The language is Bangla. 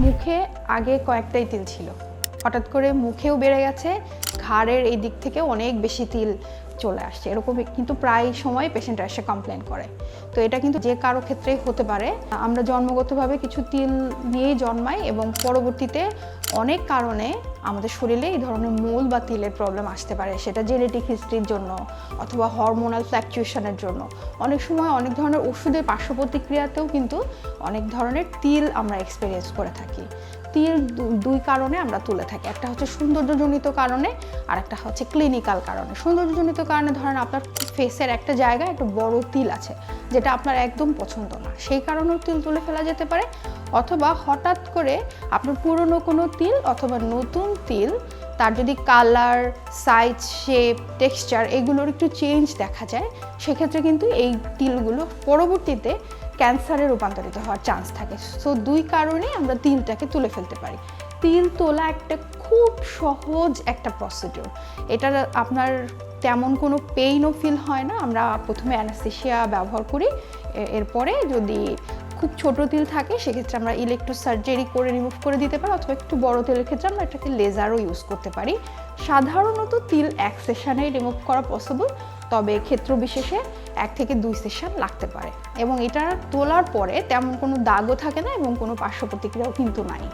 মুখে আগে কয়েকটাই তিল ছিল। হঠাৎ করে মুখেও বেড়ে গেছে, ঘাড়ের এই দিক থেকে অনেক বেশি তিল চলে আসছে। এরকম কিন্তু প্রায় সময় পেশেন্টরা এসে কমপ্লেন করে। তো এটা কিন্তু যে কারও ক্ষেত্রে হতে পারে। আমরা জন্মগতভাবে কিছু তিল নিয়েই জন্মাই এবং পরবর্তীতে অনেক কারণে আমাদের শরীরে এই ধরনের মূল বা তিলের প্রবলেম আসতে পারে। সেটা জেনেটিক হিস্ট্রির জন্য অথবা হরমোনাল ফ্ল্যাকচুয়েশনের জন্য। অনেক সময় অনেক ধরনের ওষুধের পার্শ্ব প্রতিক্রিয়াতেও কিন্তু অনেক ধরনের তিল আমরা এক্সপিরিয়েন্স করে থাকি। দু- দুই কারণে আমরা তুলে থাকি। একটা হচ্ছে সৌন্দর্যজনিত কারণে আর একটা হচ্ছে ক্লিনিক্যাল কারণে। সৌন্দর্যজনিত কারণে ধরেন আপনার ফেসের একটা জায়গায় একটা বড় তিল আছে, যেটা আপনার একদম পছন্দ না। সেই কারণেও তিল তুলে ফেলা যেতে পারে। অথবা হঠাৎ করে আপনার পুরনো কোনো তিল অথবা নতুন তিল, তার যদি কালার সাইজ শেপ টেক্সচার এগুলোর একটু চেঞ্জ দেখা যায়, সেক্ষেত্রে কিন্তু এই তিলগুলো পরবর্তীতে ক্যান্সারে রূপান্তরিত হওয়ার চান্স থাকে। সো দুই কারণে আমরা তিলটাকে তুলে ফেলতে পারি। তিল তোলা একটা খুব সহজ একটা প্রসিডিওর এটা আপনার তেমন কোনো পেইনও ফিল হয় না। আমরা প্রথমে অ্যানাস্থেশিয়া ব্যবহার করি। এরপরে যদি খুব ছোট তিল থাকে, সেক্ষেত্রে আমরা ইলেকট্রো সার্জারি করে রিমুভ করে দিতে পারি। অথবা একটু বড় তিলের ক্ষেত্রে আমরা এটাকে লেজারও ইউজ করতে পারি। সাধারণত তিল এক সেশনেই রিমুভ করা পসিবল তবে ক্ষেত্র বিশেষে এক থেকে দুই সেশন লাগতে পারে। এবং এটা তোলার পরে তেমন কোনো দাগও থাকে না এবং কোনো পার্শ্ব প্রতিক্রিয়াও কিন্তু নাই।